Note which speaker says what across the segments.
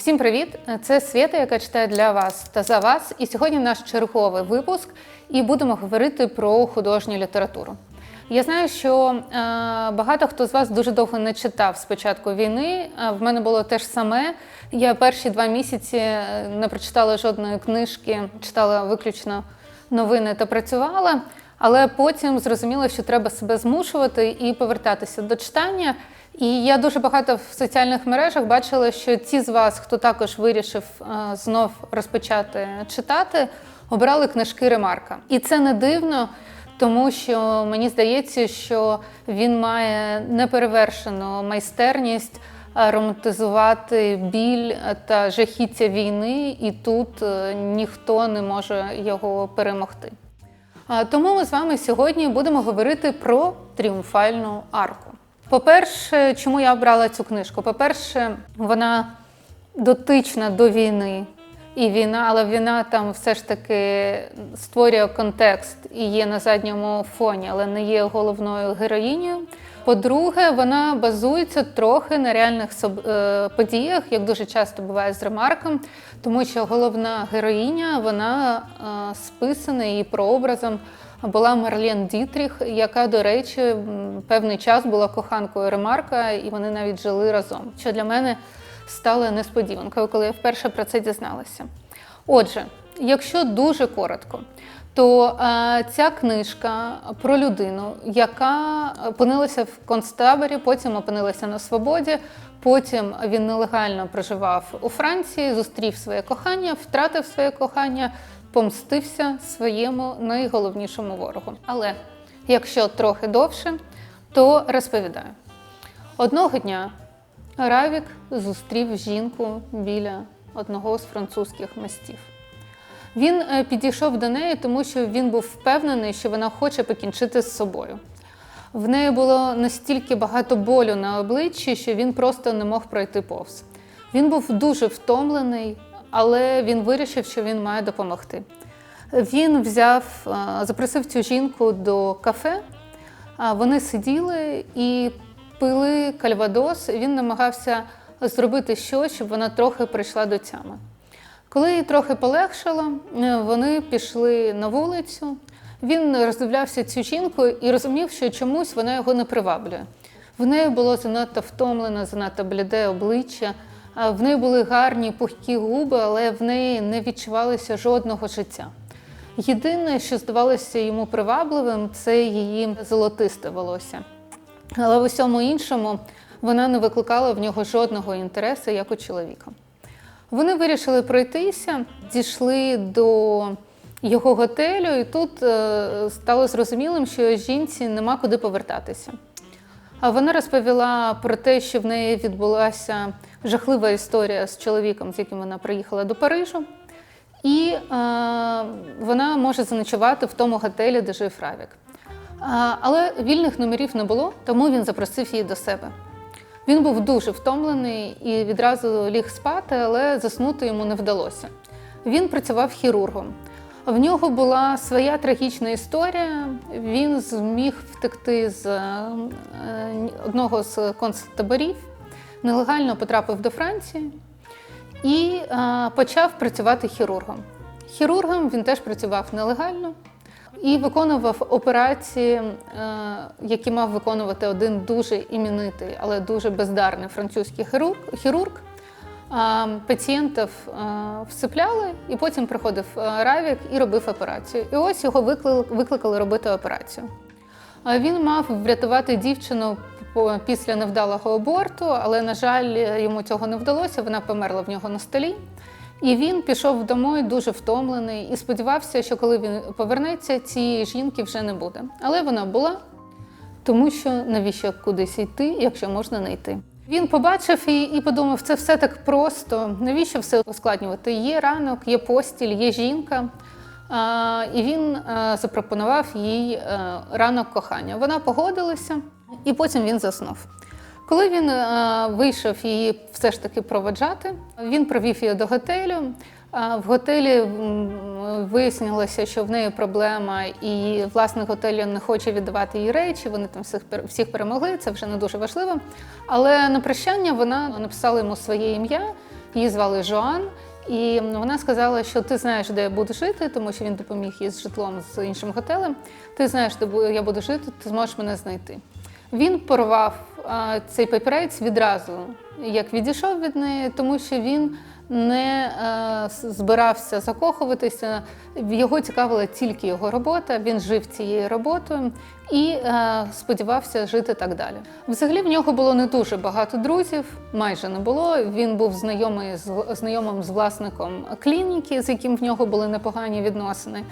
Speaker 1: Всім привіт! Це Свята, яка читає для вас та за вас. І сьогодні наш черговий випуск, і будемо говорити про художню літературу. Я знаю, що е, багато хто з вас дуже довго не читав з початку війни. В мене було те ж саме. Я перші два місяці е, не прочитала жодної книжки, читала виключно новини та працювала. Але потім зрозуміла, що треба себе змушувати і повертатися до читання. І я дуже багато в соціальних мережах бачила, що ті з вас, хто також вирішив е, знов розпочати читати, обрали книжки Ремарка. І це не дивно, тому що мені здається, що він має неперевершену майстерність е, романтизувати біль та жахіття війни, і тут е, ніхто не може його перемогти. Тому ми з вами сьогодні будемо говорити про тріумфальну арку. По-перше, чому я обрала цю книжку? По-перше, вона дотична до війни. І війна, але війна там все ж таки створює контекст і є на задньому фоні, але не є головною героїнею. По-друге, вона базується трохи на реальних е, подіях, як дуже часто буває з ремарком, тому що головна героїня вона е, списана її прообразом була Марлен Дітріх, яка, до речі, певний час була коханкою Ремарка, і вони навіть жили разом. Що для мене стало несподіванкою, коли я вперше про це дізналася. Отже, якщо дуже коротко, то е, ця книжка про людину, яка опинилася в концтаборі, потім опинилася на свободі. Потім він нелегально проживав у Франції, зустрів своє кохання, втратив своє кохання, помстився своєму найголовнішому ворогу. Але якщо трохи довше, то розповідаю. Одного дня Равік зустрів жінку біля одного з французьких мостів. Він е, підійшов до неї, тому що він був впевнений, що вона хоче покінчити з собою. В неї було настільки багато болю на обличчі, що він просто не мог пройти повз. Він був дуже втомлений, але він вирішив, що він має допомогти. Він взяв, е, запросив цю жінку до кафе. а Вони сиділи і пили кальвадос. Він намагався зробити щось, щоб вона трохи прийшла до тями. Коли їй трохи полегшало, е, вони пішли на вулицю. Він роздивлявся цю жінку і розумів, що чомусь вона його не приваблює. В неї було занадто втомлене, занадто бліде обличчя, в неї були гарні пухкі губи, але в неї не відчувалося жодного життя. Єдине, що здавалося йому привабливим, це її золотисте волосся. Але в усьому іншому вона не викликала в нього жодного інтересу, як у чоловіка. Вони вирішили пройтися, дійшли до його готелю, і тут е, стало зрозумілим, що жінці нема куди повертатися. А вона розповіла про те, що в неї відбулася жахлива історія з чоловіком, з яким вона приїхала до Парижу. І е, вона може заночувати в тому готелі, де жив Равік. А, але вільних номерів не було, тому він запросив її до себе. Він був дуже втомлений і відразу ліг спати, але заснути йому не вдалося. Він працював хірургом. В нього була своя трагічна історія. Він зміг втекти з е, одного з концтаборів, нелегально потрапив до Франції і е, почав працювати хірургом. Хірургом він теж працював нелегально і виконував операції, е, які мав виконувати один дуже іменитий, але дуже бездарний французький хірург. А, Пацієнтів е, всипляли, і потім приходив е, Равік і робив операцію. І ось його викликали, робити операцію. Він мав врятувати дівчину після невдалого аборту, але, на жаль, йому цього не вдалося. Вона померла в нього на столі. І він пішов домой дуже втомлений і сподівався, що коли він повернеться, цієї жінки вже не буде. Але вона була, тому що навіщо кудись йти, якщо можна не йти. Він побачив і, і подумав, це все так просто. Навіщо все ускладнювати? Є ранок, є постіль, є жінка. А, і він а, запропонував їй а, ранок кохання. Вона погодилася, і потім він заснув. Коли він е, вийшов її все ж таки проводжати, він провів її до готелю. А В готелі вияснилося, що в неї проблема, і власник готелю не хоче віддавати їй речі. Вони там всіх всіх перемогли. Це вже не дуже важливо. Але на прощання вона написала йому своє ім'я Її звали Жоан. І вона сказала, що ти знаєш, де я буду жити, тому що він допоміг їй з житлом з іншим готелем. Ти знаєш, де я буду жити, ти зможеш мене знайти. Він порвав цей папірець відразу, як відійшов від неї, тому що він не збирався закохуватися. Його цікавила тільки його робота. Він жив цією роботою і сподівався жити так далі. Взагалі в нього було не дуже багато друзів, майже не було. Він був знайомий з знайомим з власником клініки, з яким в нього були непогані відносини.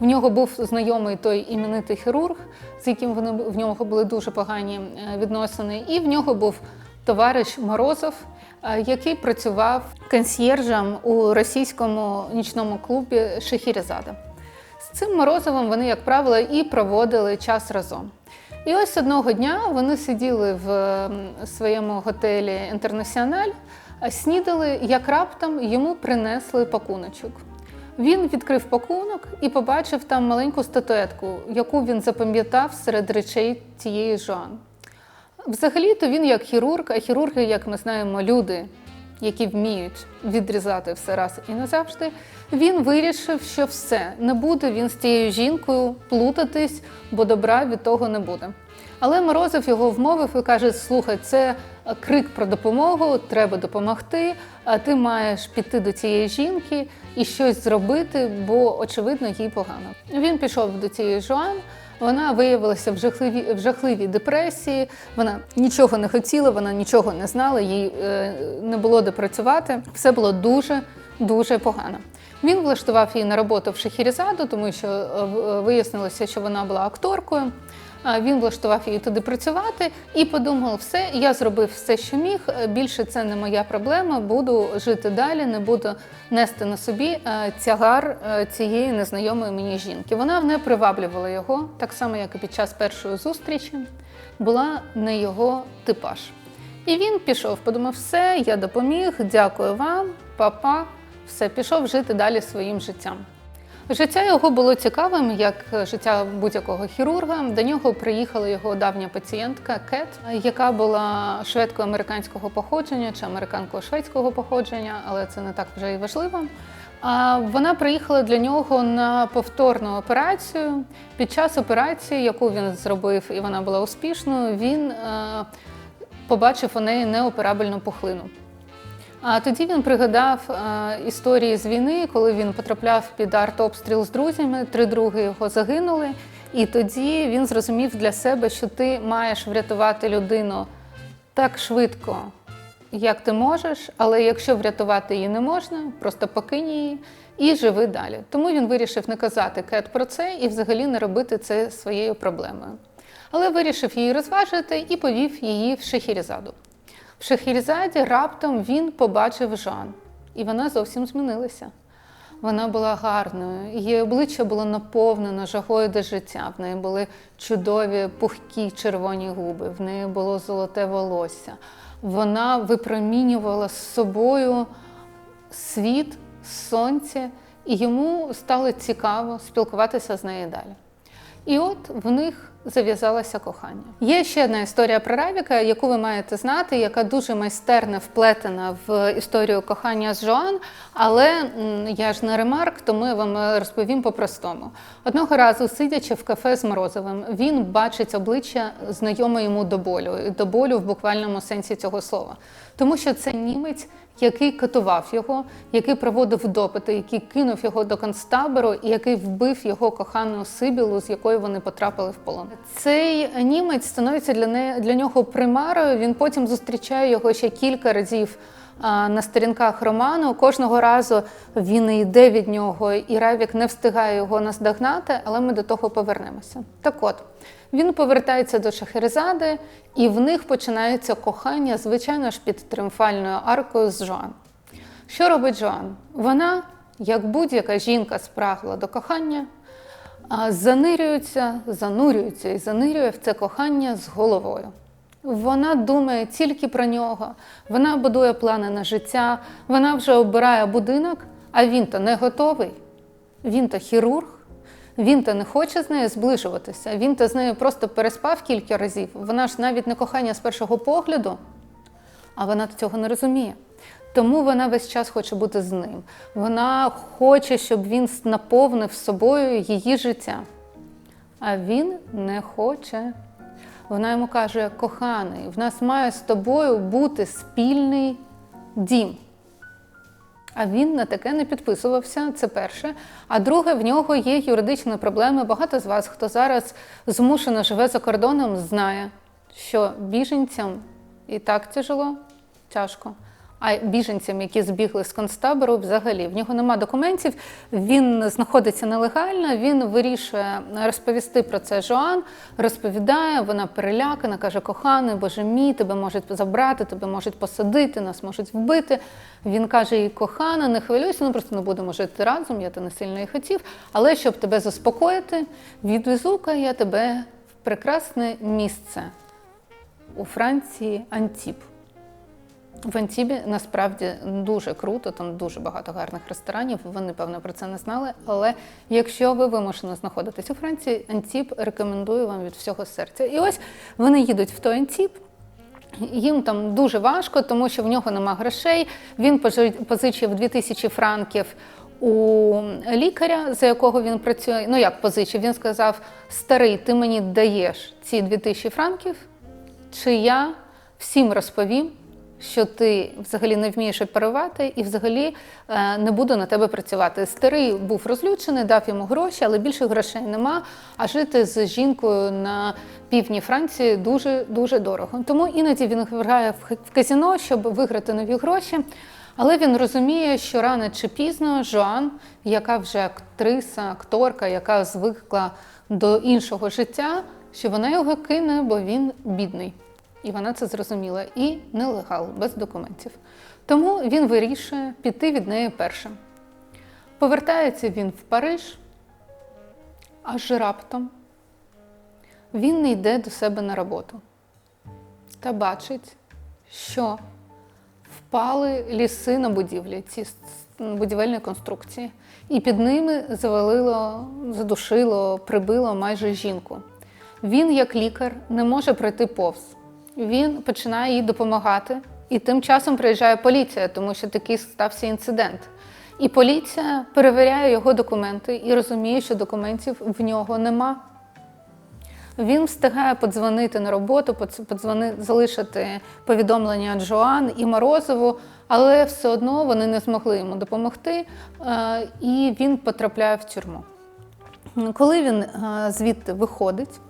Speaker 1: В нього був знайомий той іменитий хірург, з яким вони в нього були дуже погані е, відносини, і в нього був товариш Морозов, е, який працював консьєржем у російському нічному клубі Шехірезада. З цим Морозовим вони, як правило, і проводили час разом. І ось одного дня вони сиділи в своєму готелі Інтернаціональ, снідали, як раптом йому принесли пакуночок. Він відкрив пакунок і побачив там маленьку статуетку, яку він запам'ятав серед речей цієї Жоан. Взагалі-то він як хірург, а хірурги, як ми знаємо, люди, які вміють відрізати все раз і назавжди, він вирішив, що все, не буде він з цією жінкою плутатись, бо добра від того не буде. Але Морозов його вмовив і каже: слухай, це крик про допомогу, треба допомогти. А ти маєш піти до цієї жінки і щось зробити, бо очевидно їй погано. Він пішов до цієї Жоан. Вона виявилася в жахливій, в жахливій депресії. Вона нічого не хотіла, вона нічого не знала, їй е, не було де працювати. Все було дуже дуже погано. Він влаштував її на роботу в Шахірізаду, тому що е, в- вияснилося, що вона була акторкою. Він влаштував її туди працювати і подумав, все, я зробив все, що міг. е, Більше це не моя проблема. Буду жити далі, не буду нести на собі е, тягар е, цієї незнайомої мені жінки. Вона не приваблювала його, так само, як і під час першої зустрічі, була не його типаж. І він пішов, подумав, все, я допоміг, дякую вам, папа. Все, пішов жити далі своїм життям. Життя його було цікавим, як життя будь-якого хірурга. До нього приїхала його давня пацієнтка Кет, яка була шведко-американського походження чи американко-шведського походження, але це не так вже і важливо. А вона приїхала для нього на повторну операцію. Під час операції, яку він зробив, і вона була успішною, він е, побачив у неї неоперабельну пухлину. А тоді він пригадав е, історії з війни, коли він потрапляв під артобстріл з друзями. Три други його загинули. І тоді він зрозумів для себе, що ти маєш врятувати людину так швидко, як ти можеш, але якщо врятувати її не можна, просто покинь її і живи далі. Тому він вирішив не казати Кет про це і взагалі не робити це своєю проблемою. Але вирішив її розважити і повів її в Шехірізаду. В Шахірзаді раптом він побачив Жан, і вона зовсім змінилася. Вона була гарною, її обличчя було наповнено жагою до життя. В неї були чудові пухкі червоні губи, в неї було золоте волосся. Вона випромінювала з собою світ, сонце, і йому стало цікаво спілкуватися з нею далі. І от в них зав'язалося кохання. Є ще одна історія про Равіка, яку ви маєте знати, яка дуже майстерно вплетена в історію кохання з Жоан. Але я ж не ремарк, тому я вам розповім по-простому. Одного разу, сидячи в кафе з Морозовим, він бачить обличчя знайоме йому до болю, до болю в буквальному сенсі цього слова. Тому що це німець, який катував його, який проводив допити, який кинув його до концтабору і який вбив його кохану Сибілу, з якою вони потрапили в полон. Цей німець становиться для, не, для нього примарою. Він потім зустрічає його ще кілька разів на сторінках роману. Кожного разу він йде від нього, і Равік не встигає його наздогнати, але ми до того повернемося. Так от. Він повертається до Шахерезади, і в них починається кохання, звичайно ж, під тріумфальною аркою з Жоан. Що робить Жоан? Вона, як будь-яка жінка спрагла до кохання, занирюється, занурюється і занирює в це кохання з головою. Вона думає тільки про нього, вона будує плани на життя, вона вже обирає будинок, а він то не готовий. Він то хірург, він то не хоче з нею зближуватися, він то з нею просто переспав кілька разів. Вона ж навіть не кохання з першого погляду, а вона цього не розуміє. Тому вона весь час хоче бути з ним. Вона хоче, щоб він наповнив собою її життя. А він не хоче. Вона йому каже: коханий, в нас має з тобою бути спільний дім. А він на таке не підписувався. Це перше. А друге, в нього є юридичні проблеми. Багато з вас, хто зараз змушено живе за кордоном, знає, що біженцям і так тяжело, тяжко. А біженцям, які збігли з концтабору, взагалі в нього нема документів. Він знаходиться нелегально. Він вирішує розповісти про це Жоан, розповідає. Вона перелякана, каже: коханий, боже мій, тебе можуть забрати, тебе можуть посадити, нас можуть вбити. Він каже: їй, кохана, не хвилюйся, ну просто не будемо жити разом. Я те не сильно і хотів. Але щоб тебе заспокоїти, відвезу-ка я тебе в прекрасне місце у Франції Антіп. В Антібі насправді дуже круто, там дуже багато гарних ресторанів. Вони, певно, про це не знали. Але якщо ви вимушено знаходитесь у Франції, Антіб рекомендую вам від всього серця. І ось вони їдуть в той Антіб. Їм там дуже важко, тому що в нього нема грошей. Він позичив 2000 франків у лікаря, за якого він працює. Ну як позичив? Він сказав: Старий, ти мені даєш ці 2000 франків, чи я всім розповім, що ти взагалі не вмієш оперувати і взагалі е, не буду на тебе працювати. Старий був розлючений, дав йому гроші, але більше грошей нема. А жити з жінкою на півдні Франції дуже дуже дорого. Тому іноді він грає в казіно, щоб виграти нові гроші. Але він розуміє, що рано чи пізно Жоан, яка вже актриса, акторка, яка звикла до іншого життя, що вона його кине, бо він бідний. І вона це зрозуміла. І нелегал, без документів. Тому він вирішує піти від неї першим. Повертається він в Париж, аж раптом він не йде до себе на роботу та бачить, що впали ліси на будівлі, ці будівельні конструкції, і під ними завалило, задушило, прибило майже жінку. Він, як лікар, не може пройти повз. Він починає їй допомагати, і тим часом приїжджає поліція, тому що такий стався інцидент. І поліція перевіряє його документи і розуміє, що документів в нього нема. Він встигає подзвонити на роботу, подз- подзвони, залишити повідомлення Джоан і Морозову, але все одно вони не змогли йому допомогти, е, і він потрапляє в тюрму. Коли він е, звідти виходить,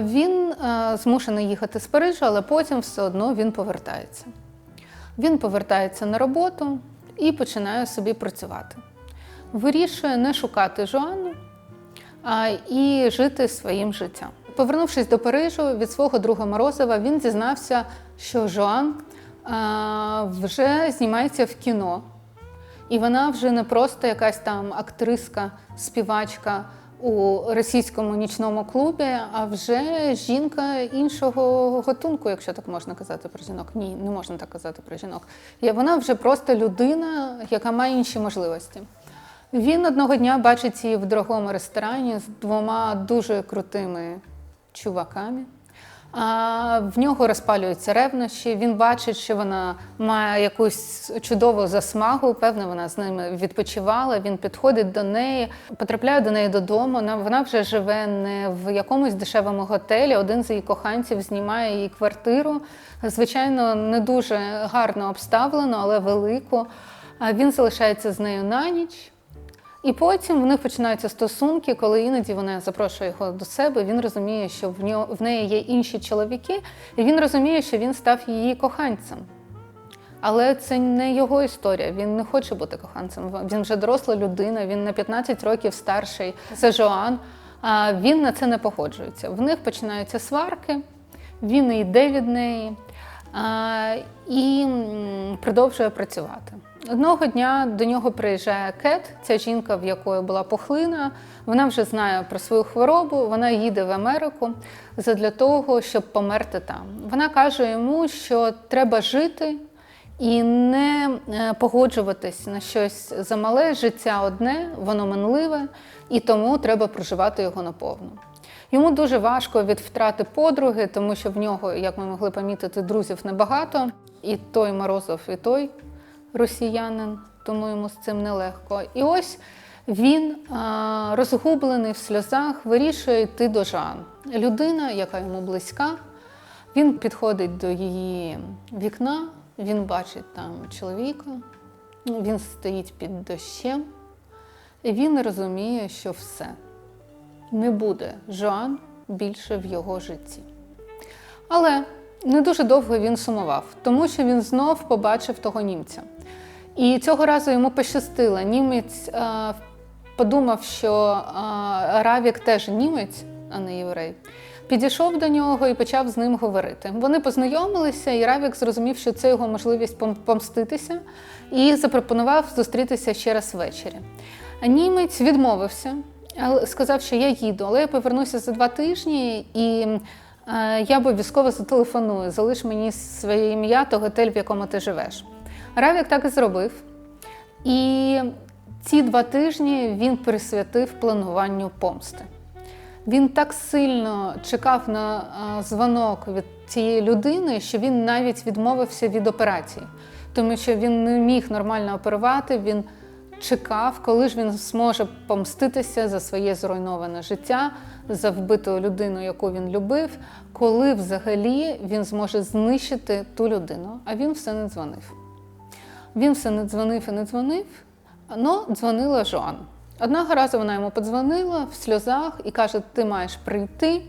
Speaker 1: він змушений їхати з Парижа, але потім все одно він повертається. Він повертається на роботу і починає собі працювати. Вирішує не шукати Жоанну, а, і жити своїм життям. Повернувшись до Парижу від свого друга Морозова, він дізнався, що Жоан вже знімається в кіно. І вона вже не просто якась там актриска, співачка у російському нічному клубі, а вже жінка іншого готунку, якщо так можна казати про жінок. Ні, не можна так казати про жінок. І Вона вже просто людина, яка має інші можливості. Він одного дня бачить її в дорогому ресторані з двома дуже крутими чуваками. А в нього розпалюються ревнощі. Він бачить, що вона має якусь чудову засмагу. Певно, вона з ними відпочивала. Він підходить до неї, потрапляє до неї додому. Вона- вже живе не в якомусь дешевому готелі. Один з її коханців знімає її квартиру. Звичайно, не дуже гарно обставлено, але велику. Він залишається з нею на ніч. І потім в них починаються стосунки, коли іноді вона запрошує його до себе. Він розуміє, що в нього в неї є інші чоловіки, і він розуміє, що він став її коханцем. Але це не його історія. Він не хоче бути коханцем. Він вже доросла людина, він на 15 років старший за Жоан. А він на це не погоджується. В них починаються сварки, він не йде від неї а, і продовжує працювати. Одного дня до нього приїжджає Кет, ця жінка, в якої була пухлина. Вона вже знає про свою хворобу. Вона їде в Америку для того, щоб померти там. Вона каже йому, що треба жити і не е, погоджуватись на щось замале. Життя одне, воно минливе, і тому треба проживати його наповну. Йому дуже важко від втрати подруги, тому що в нього, як ми могли помітити, друзів небагато. і той Морозов, і той росіянин, тому йому з цим нелегко. І ось він, розгублений в сльозах, вирішує йти до Жан. Людина, яка йому близька, він підходить до її вікна, він бачить там чоловіка, він стоїть під дощем, і він розуміє, що все не буде Жан більше в його житті. Але не дуже довго він сумував, тому що він знов побачив того німця. І цього разу йому пощастило. Німець е, подумав, що е, Равік теж німець, а не єврей. Підійшов до нього і почав з ним говорити. Вони познайомилися, і Равік зрозумів, що це його можливість помститися, і запропонував зустрітися ще раз ввечері. А німець відмовився, сказав, що я їду, але я повернуся за два тижні і я обов'язково зателефоную. Залиш мені своє ім'я та готель, в якому ти живеш. Равік так і зробив. І ці два тижні він присвятив плануванню помсти. Він так сильно чекав на а, дзвонок від цієї людини, що він навіть відмовився від операції, тому що він не міг нормально оперувати. Він чекав, коли ж він зможе помститися за своє зруйноване життя, за вбиту людину, яку він любив, коли взагалі він зможе знищити ту людину. А він все не дзвонив. Він все не дзвонив і не дзвонив, але дзвонила Жоан. Одного разу вона йому подзвонила в сльозах і каже: Ти маєш прийти.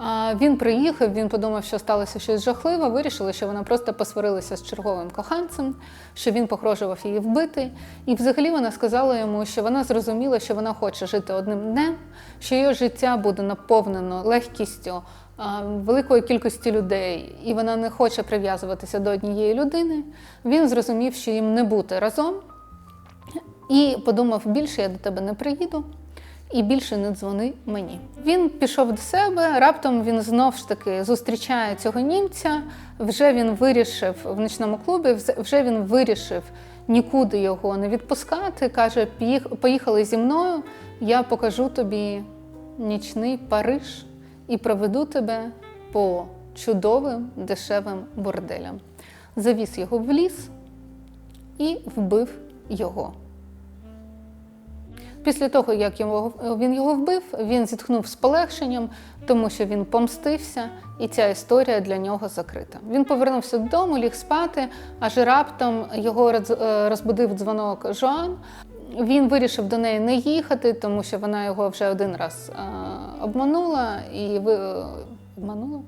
Speaker 1: А Він приїхав, він подумав, що сталося щось жахливе. Вирішили, що вона просто посварилася з черговим коханцем, що він погрожував її вбити. І взагалі вона сказала йому, що вона зрозуміла, що вона хоче жити одним днем, що її життя буде наповнено легкістю великої кількості людей, і вона не хоче прив'язуватися до однієї людини. Він зрозумів, що їм не бути разом, і подумав: більше я до тебе не приїду. І більше не дзвони мені. Він пішов до себе. Раптом він знов ж таки зустрічає цього німця. Вже він вирішив в нічному клубі, вже він вирішив нікуди його не відпускати. Каже: поїхали зі мною, я покажу тобі нічний Париж і проведу тебе по чудовим дешевим борделям. Завіз його в ліс і вбив його. Після того, як його, він його вбив, він зітхнув з полегшенням, тому що він помстився, і ця історія для нього закрита. Він повернувся додому, ліг спати, аж раптом його е, розбудив дзвонок Жоан. Він вирішив до неї не їхати, тому що вона його вже один раз е, обманула і Обманула?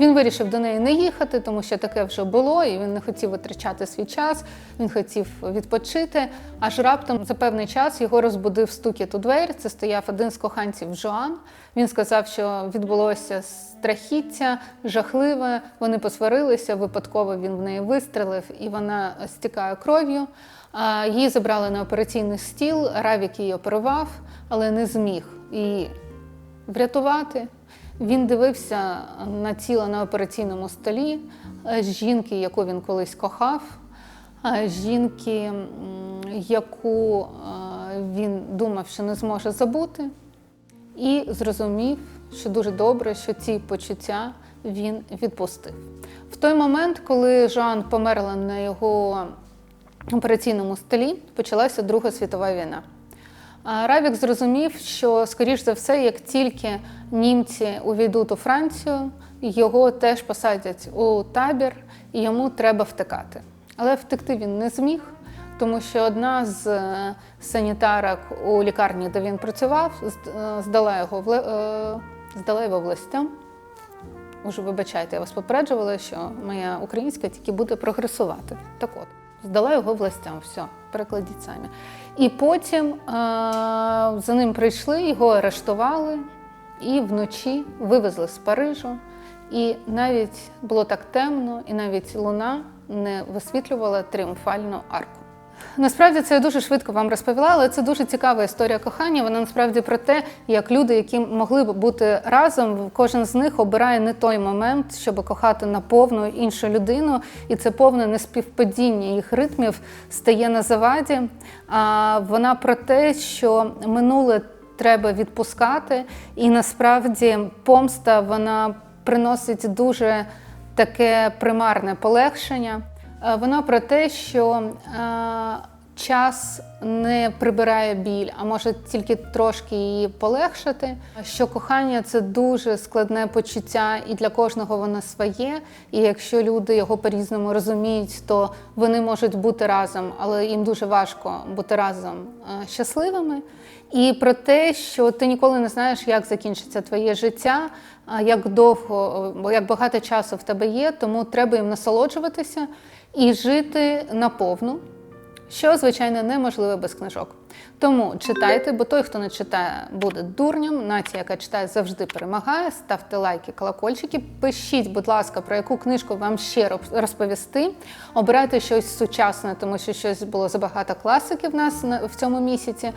Speaker 1: Він вирішив до неї не їхати, тому що таке вже було, і він не хотів витрачати свій час, він хотів відпочити. Аж раптом за певний час його розбудив стукіт у двері. Це стояв один з коханців Жоан. Він сказав, що відбулося страхіття, жахливе. Вони посварилися. Випадково він в неї вистрелив, і вона стікає кров'ю. Її забрали на операційний стіл. Равік її оперував, але не зміг її врятувати. Він дивився на тіло на операційному столі е, жінки, яку він колись кохав, е, жінки, яку е, він думав, що не зможе забути, і зрозумів, що дуже добре, що ці почуття він відпустив. В той момент, коли Жан померла на його операційному столі, почалася Друга світова війна. Равік зрозумів, що, скоріш за все, як тільки німці увійдуть у Францію, його теж посадять у табір, і йому треба втекати. Але втекти він не зміг, тому що одна з е, санітарок у лікарні, де він працював, е, здала його, вле- е, здала його властям. Уже вибачайте, я вас попереджувала, що моя українська тільки буде прогресувати. Так от, здала його властям, все, перекладіть самі. І потім е- за ним прийшли, його арештували і вночі вивезли з Парижу. І навіть було так темно, і навіть луна не висвітлювала тріумфальну арку. Насправді це я дуже швидко вам розповіла, але це дуже цікава історія кохання. Вона насправді про те, як люди, які могли б бути разом, кожен з них обирає не той момент, щоб кохати наповну іншу людину, і це повне неспівпадіння їх ритмів стає на заваді. А вона про те, що минуле треба відпускати, і насправді помста вона приносить дуже таке примарне полегшення. Е, Воно про те, що е, час не прибирає біль, а може тільки трошки її полегшити. Що кохання це дуже складне почуття, і для кожного воно своє. І якщо люди його по-різному розуміють, то вони можуть бути разом, але їм дуже важко бути разом е, щасливими. І про те, що ти ніколи не знаєш, як закінчиться твоє життя, як довго, бо як багато часу в тебе є, тому треба їм насолоджуватися і жити наповну що, звичайно, неможливо без книжок. Тому читайте, бо той, хто не читає, буде дурнем. Нація, яка читає, завжди перемагає. Ставте лайки, колокольчики. Пишіть, будь ласка, про яку книжку вам ще роз- розповісти. Обирайте щось сучасне, тому що щось було забагато класики в нас на- в цьому місяці.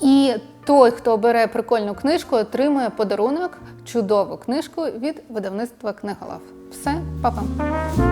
Speaker 1: І той, хто обере прикольну книжку, отримує подарунок, чудову книжку від видавництва книголав. Все, па-па!